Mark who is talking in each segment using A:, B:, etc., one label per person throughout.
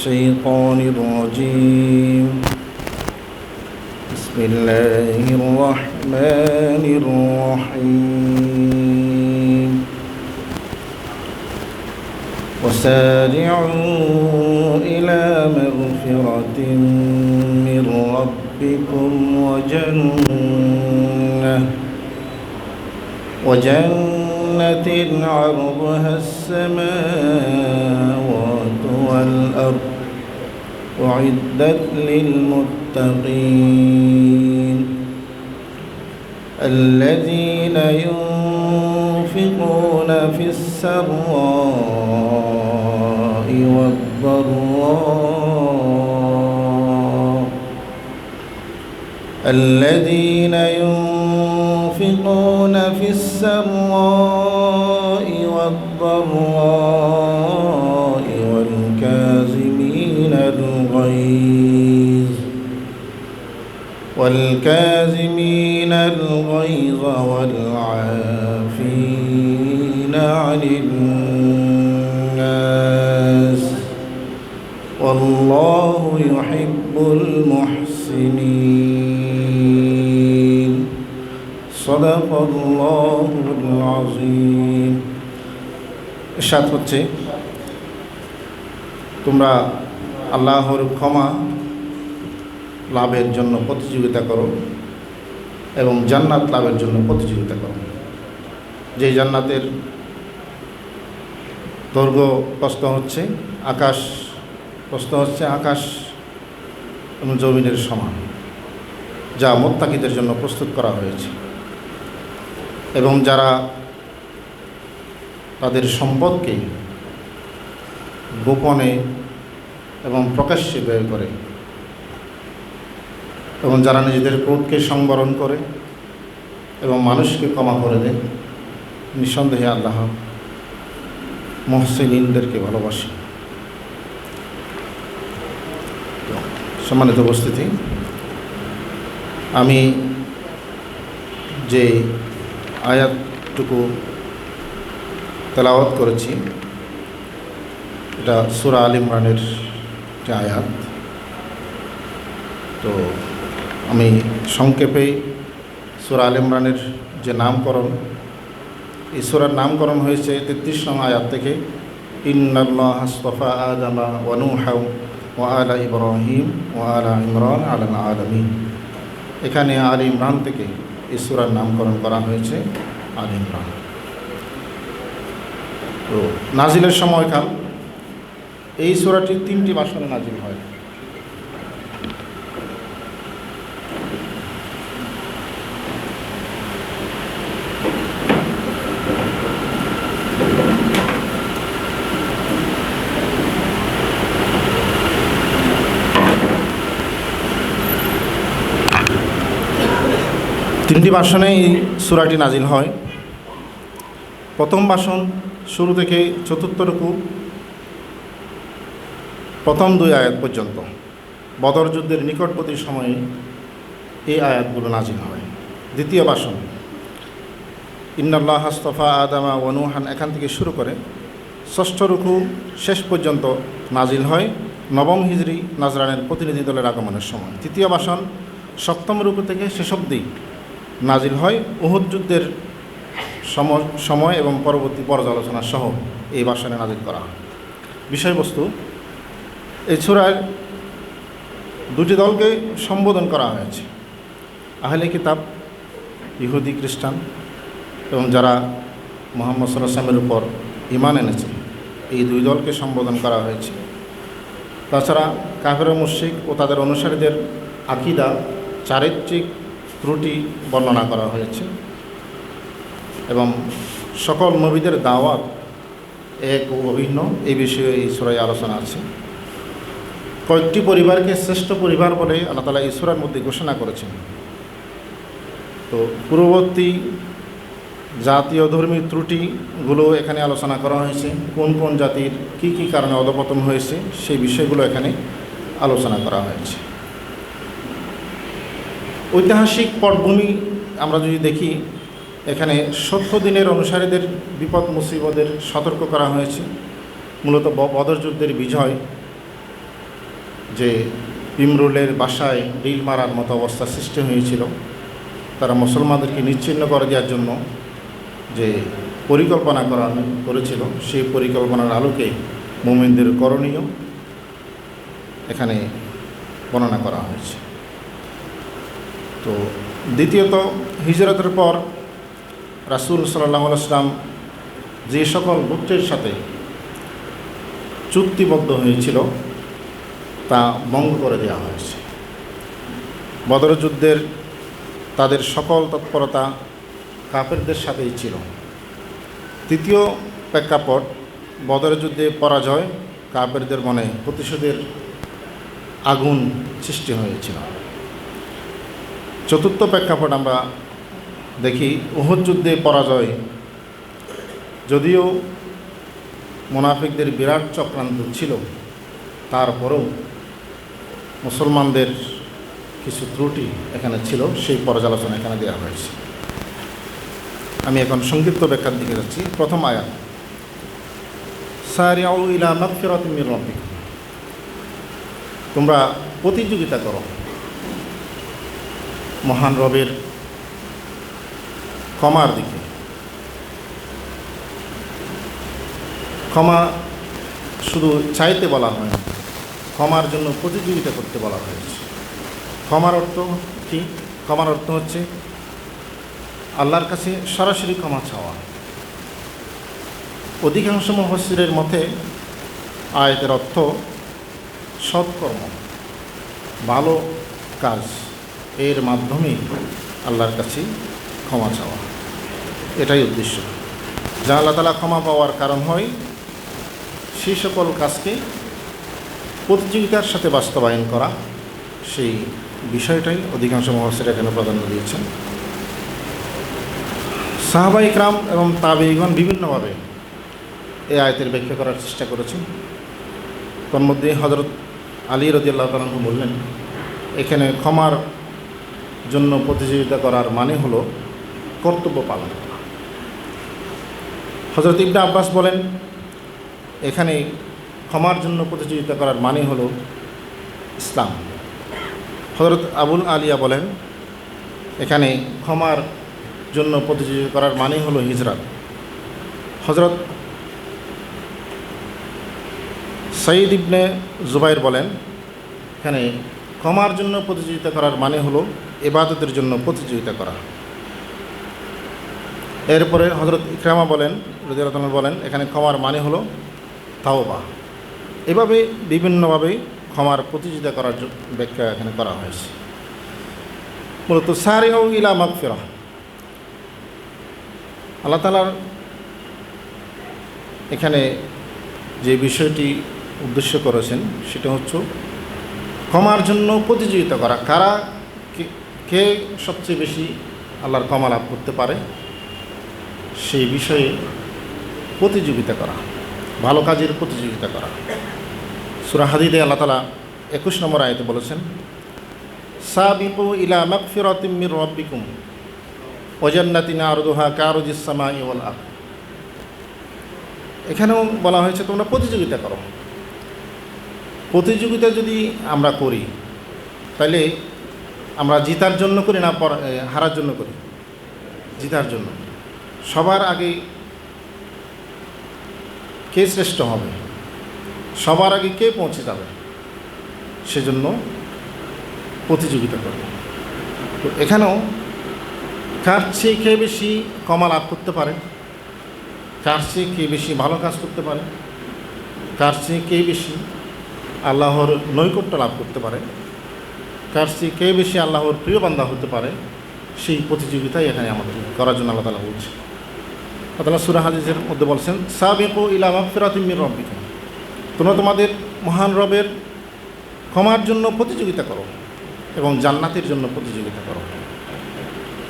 A: الشيطان الرجيم. بسم الله الرحمن الرحيم. وسارعوا إلى مغفرة من ربكم وجنة وجنة عرضها السماوات والأرض. أعدت للمتقين الذين ينفقون في السراء والضراء الذين ينفقون في السراء والضراء والكاظمين الغيظ والعافين عن الناس والله يحب المحسنين صدق الله العظيم সাত হচ্ছে তোমরা আল্লাহর ক্ষমা লাভের জন্য প্রতিযোগিতা করো এবং জান্নাত লাভের জন্য প্রতিযোগিতা করো। যে জান্নাতের দৈর্ঘ্য প্রশ্ন হচ্ছে আকাশ প্রশ্ন হচ্ছে আকাশ এবং জমিনের সমান, যা মোত্তাকিদের জন্য প্রস্তুত করা হয়েছে। এবং যারা তাদের সম্পদকে গোপনে এবং প্রকাশ্যে ব্যয় করে এবং যারা নিজেদের ক্রোধকে সংবরণ করে এবং মানুষকে ক্ষমা করে দেয়, নিঃসন্দেহে আল্লাহ মহসিনদেরকে ভালোবাসে। সম্মানিত উপস্থিতি, আমি যে আয়াতটুকু তেলাওয়াত করেছি, এটা সুরা আল ইমরানের যে আয়াত, তো আমি সংক্ষেপে সুরা আল ইমরানের যে নামকরণ, এই সুরার নামকরণ হয়েছে তেত্রিশ নং আয়াত থেকে, ইন্নাল্লাহ হাস্তফা আদামা ওয়ানুহাউ ও আলা ইব্রাহিম ও আলা ইমরান আলা আলমিন। এখানে আল ইমরান থেকে এই সুরার নামকরণ করা হয়েছে আল ইমরান। তো নাজিলের সময়কাল, এই সুরাটি তিনটি বাসনে নাজিল হয়। তিনটি বাসনে এই সুরাটি নাজিল হয়। প্রথম বাসন শুরু থেকে চতুর্থ রুকু প্রথম দুই আয়াত পর্যন্ত। বদর যুদ্ধের নিকটবর্তী সময়ে এই আয়াতগুলো নাজিল হয়। দ্বিতীয় বাসন ইন্নাল্লাহ হাস্তফা আদামা ওয়ানুহান এখান থেকে শুরু করে ষষ্ঠ রুকু শেষ পর্যন্ত নাজিল হয় নবম হিজড়ি নাজরানের প্রতিনিধি দলের আগমনের সময়। তৃতীয় বাসন সপ্তম রুকু থেকে শেষ অবধি নাজিল হয়। উহুদ যুদ্ধের সম- সময় এবং পরবর্তী পর্যালোচনা সহ এই বাসনে নাজিল করা হয়। বিষয়বস্তু, এই ছোড়ার দুটি দলকে সম্বোধন করা হয়েছে। আহলে কিতাব, ইহুদি, খ্রিস্টান এবং যারা মোহাম্মদ সাল্লামের উপর ইমান এনেছে, এই দুই দলকে সম্বোধন করা হয়েছে। তাছাড়া কাফের মুশিক ও তাদের অনুসারীদের আকিদা, চারিত্রিক ত্রুটি বর্ণনা করা হয়েছে। এবং সকল নবীদের দাওয়াত এক অভিন্ন, এই বিষয়ে এই সুরায় আলোচনা আছে। কয়েকটি পরিবারকে শ্রেষ্ঠ পরিবার বলে আল্লাহ তালা ঈশ্বরের মধ্যে ঘোষণা করেছেন। তো পূর্ববর্তী জাতীয় ধর্মীয় ত্রুটিগুলো এখানে আলোচনা করা হয়েছে। কোন কোন জাতির কি কি কারণে অধপতন হয়েছে, সেই বিষয়গুলো এখানে আলোচনা করা হয়েছে। ঐতিহাসিক পটভূমি আমরা যদি দেখি, এখানে সত্য দিনের অনুসারীদের বিপদ মুসিবদের সতর্ক করা হয়েছে। মূলত ব- বদর বিজয়, যে ইমরুলের বাসায় ডিল মারার মতো অবস্থা সৃষ্টি হয়েছিল, তারা মুসলমানদেরকে নিচ্ছিন্ন করে দেওয়ার জন্য যে পরিকল্পনা করা করেছিল, সেই পরিকল্পনার আলোকে মোমিনদের করণীয় এখানে বর্ণনা করা হয়েছে। তো দ্বিতীয়ত, হিজরতের পর রাসুল সাল্লাহ আসলাম যে সকল গোত্রের সাথে চুক্তিবদ্ধ হয়েছিল, তা ভঙ্গ করে দেওয়া হয়েছে। বদর যুদ্ধের তাদের সকল তৎপরতা কাপেরদের সাথেই ছিল। তৃতীয় প্রেক্ষাপট, বদর যুদ্ধে পরাজয় কাপেরদের মনে প্রতিশোধের আগুন সৃষ্টি হয়েছিল। চতুর্থ প্রেক্ষাপট আমরা দেখি, উহুদ যুদ্ধে পরাজয়। যদিও মোনাফিকদের বিরাট চক্রান্ত ছিল, তারপরেও মুসলমানদের কিছু ত্রুটি এখানে ছিল, সেই পর্যালোচনা এখানে দেওয়া হয়েছে। আমি এখন সংক্ষিপ্ত ব্যাখ্যার দিকে যাচ্ছি। প্রথম আয়াত। সারিয়াউ ইলা মাগফিরাত মির রাব্বিকুম তোমরা প্রতিযোগিতা করো। মহান রবের ক্ষমার দিকে। ক্ষমা শুধু চাইতে বলা হয় ক্ষমার জন্য প্রতিযোগিতা করতে বলা হয়েছে। ক্ষমার অর্থ কি? ক্ষমার অর্থ হচ্ছে আল্লাহর কাছে সরাসরি ক্ষমা চাওয়া। অধিকাংশ মহসিরের মতে আয়তের অর্থ সৎকর্ম, ভালো কাজ। এর মাধ্যমে আল্লাহর কাছে ক্ষমা চাওয়া। এটাই উদ্দেশ্য। যা আল্লাহ তালা ক্ষমা পাওয়ার কারণ হয়, সেই সকল কাজকে প্রতিযোগিতার সাথে বাস্তবায়ন করা, সেই বিষয়টাই অধিকাংশ মহাসের এখানে প্রাধান্য দিয়েছেন। সাহাবা ইকরাম এবং তাবেগণ বিভিন্নভাবে এই আয়তের ব্যাখ্যা করার চেষ্টা করেছেন। তার মধ্যে হজরত আলী রদিয়াল্লাহ তালু বললেন, এখানে ক্ষমার জন্য প্রতিযোগিতা করার মানে হলো কর্তব্য পালন। করা হজরত ইবনা আব্বাস বলেন, এখানে ক্ষমার জন্য প্রতিযোগিতা করার মানে হলো ইসলাম। হজরত আবুল আলিয়া বলেন, এখানে ক্ষমার জন্য প্রতিযোগিতা করার মানে হলো হিজরাত হজরত সঈদ ইবনে জুবাইর বলেন, এখানে ক্ষমার জন্য প্রতিযোগিতা করার মানে হলো এবাদতের জন্য প্রতিযোগিতা করা। এরপরে হজরত ইকরামা বলেন রদিয়াল বলেন, এখানে ক্ষমার মানে হলো তাওবা। এভাবে বিভিন্নভাবে ক্ষমার প্রতিযোগিতা করার ব্যাখ্যা এখানে করা হয়েছে। মূলত সারেও ইলা মাগফিরা। আল্লাহ তালার এখানে যে বিষয়টি উদ্দেশ্য করেছেন, সেটা হচ্ছে ক্ষমার জন্য প্রতিযোগিতা করা। কারা কে- সবচেয়ে বেশি আল্লাহর ক্ষমা লাভ করতে পারে, সেই বিষয়ে প্রতিযোগিতা করা, ভালো কাজের প্রতিযোগিতা করা। সুরা হাদিদে আল্লাহ তালা একুশ নম্বর আয়তে বলেছেন সাবিকু ইলা মাগফিরাতিম মির রাব্বিকুম, ওয়া জান্নাতিন আরদুহা কারুজিস সামাই ওয়াল আরদ। এখানেও বলা হয়েছে, তোমরা প্রতিযোগিতা করো। প্রতিযোগিতা যদি আমরা করি তাহলে আমরা জিতার জন্য করি না হারার জন্য করি? জিতার জন্য। সবার আগে কে শ্রেষ্ঠ হবে? সবার আগে কে পৌঁছে যাবে? সেজন্য প্রতিযোগিতা করবে। তো এখানেও কার চেয়ে কে বেশি কমা লাভ করতে পারে? কার চেয়ে কে বেশি ভালো কাজ করতে পারে? কার চেয়ে কে বেশি আল্লাহর নৈকট্য লাভ করতে পারে? কার কে বেশি আল্লাহর প্রিয় বান্দা হতে পারে, সেই প্রতিযোগিতাই এখানে আমাদের করার জন্য আল্লাহ তালা বলছে। আল্লাহ সুরা হাদিসের মধ্যে বলছেন, সাবেকু ইলা মাগফিরাতিম মির রাব্বিকুম তোমরা তোমাদের মহান রবের ক্ষমার জন্য প্রতিযোগিতা করো এবং জান্নাতের জন্য প্রতিযোগিতা করো।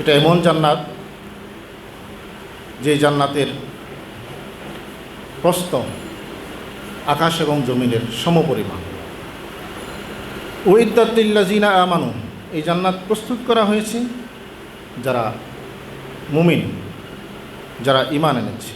A: এটা এমন জান্নাত যে জান্নাতের প্রস্ত আকাশ এবং জমিনের সমপরিমাণ। ওইদাতিল্লাজিনা আমানু, এই জান্নাত প্রস্তুত করা হয়েছে যারা মুমিন, যারা ইমান এনেছে।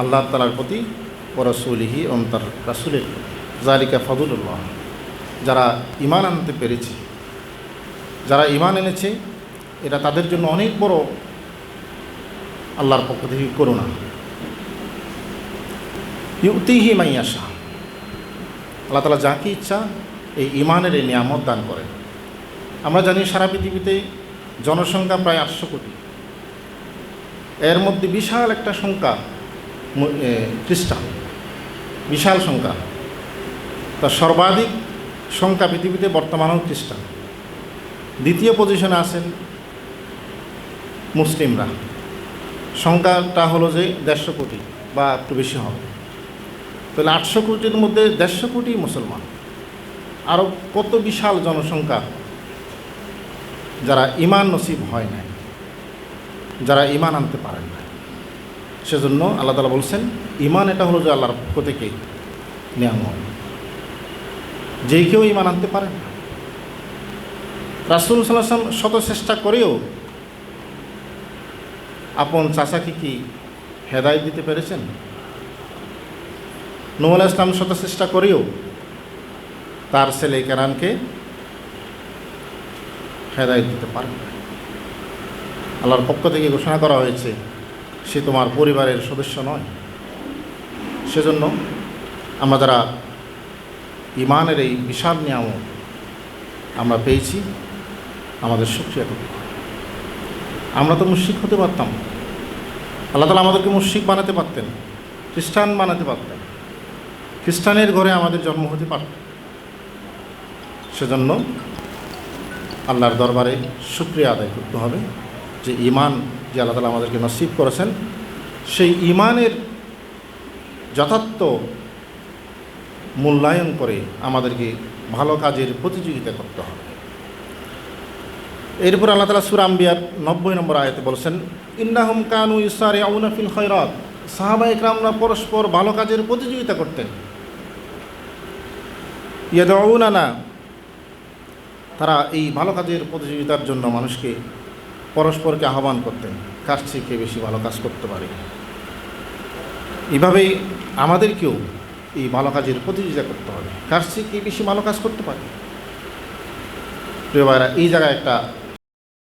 A: আল্লাহ তালার প্রতি পরসুলিহি এবং তার রাসুলের প্রতি। জালিকা ফদুল্লাহ যারা ইমান আনতে পেরেছে, যারা ইমান এনেছে এটা তাদের জন্য অনেক বড় আল্লাহর পক্ষ থেকে করুণা। ইউতিহি মাইয়াশা আল্লাহ তালা যাকে ইচ্ছা এই ইমানের এই নিয়ামত দান করেন। আমরা জানি সারা পৃথিবীতে জনসংখ্যা প্রায় আটশো কোটি। এর মধ্যে বিশাল একটা সংখ্যা খ্রিস্টান। বিশাল সংখ্যা। তা সর্বাধিক সংখ্যা পৃথিবীতে বর্তমানেও খ্রিস্টান। দ্বিতীয় পজিশনে আছেন মুসলিমরা। সংখ্যাটা হলো যে দেড়শো কোটি বা একটু বেশি হবে। তাহলে আটশো কোটির মধ্যে দেড়শো কোটি মুসলমান। আরও কত বিশাল জনসংখ্যা যারা ইমান নসিব হয় নাই, যারা ইমান আনতে পারেন না সেজন্য আল্লাহ তালা বলছেন ইমান এটা হলো যে আল্লাহর পক্ষ থেকে নিয়ামত। যেই কেউ ইমান আনতে পারেন না। রাসুল সাল্লাম শত চেষ্টা করেও আপন চাচাকে কি হেদায় দিতে পেরেছেন? নুমুল ইসলাম শত চেষ্টা করেও তার ছেলে কেরানকে হেদায়ত দিতে পারেন আল্লাহর পক্ষ থেকে ঘোষণা করা হয়েছে, সে তোমার পরিবারের সদস্য নয়। সেজন্য আমরা যারা ইমানের এই বিশাল নিয়ামত আমরা পেয়েছি, আমাদের সুক্রিয়া করতে আমরা তো মুশিক হতে পারতাম। আল্লাহ তালা আমাদেরকে মুশিক বানাতে পারতেন, খ্রিস্টান বানাতে পারতেন। খ্রিস্টানের ঘরে আমাদের জন্ম হতে পারত সেজন্য আল্লাহর দরবারে শুক্রিয়া আদায় করতে হবে যে ইমান যে আল্লাহ তালা আমাদেরকে নসিব করেছেন, সেই ইমানের যথার্থ মূল্যায়ন করে আমাদেরকে ভালো কাজের প্রতিযোগিতা করতে হবে। এরপর আল্লাহ তালা সুরাম্বিয়ার নব্বই নম্বর আয়তে বলছেন, ইন্নাহুম কানু ইসারে আউনাফিল খয়রাত। সাহাবা ইকরামরা পরস্পর ভালো কাজের প্রতিযোগিতা করতেন। ইয়াদউনানা, তারা এই ভালো কাজের প্রতিযোগিতার জন্য মানুষকে পরস্পরকে আহ্বান করতেন, কার চেয়ে কে বেশি ভালো কাজ করতে পারে। এভাবেই আমাদেরকেও এই ভালো কাজের প্রতিযোগিতা করতে হবে, কার চেয়ে কে বেশি ভালো কাজ করতে পারে। প্রিয় ভাইরা এই জায়গায় একটা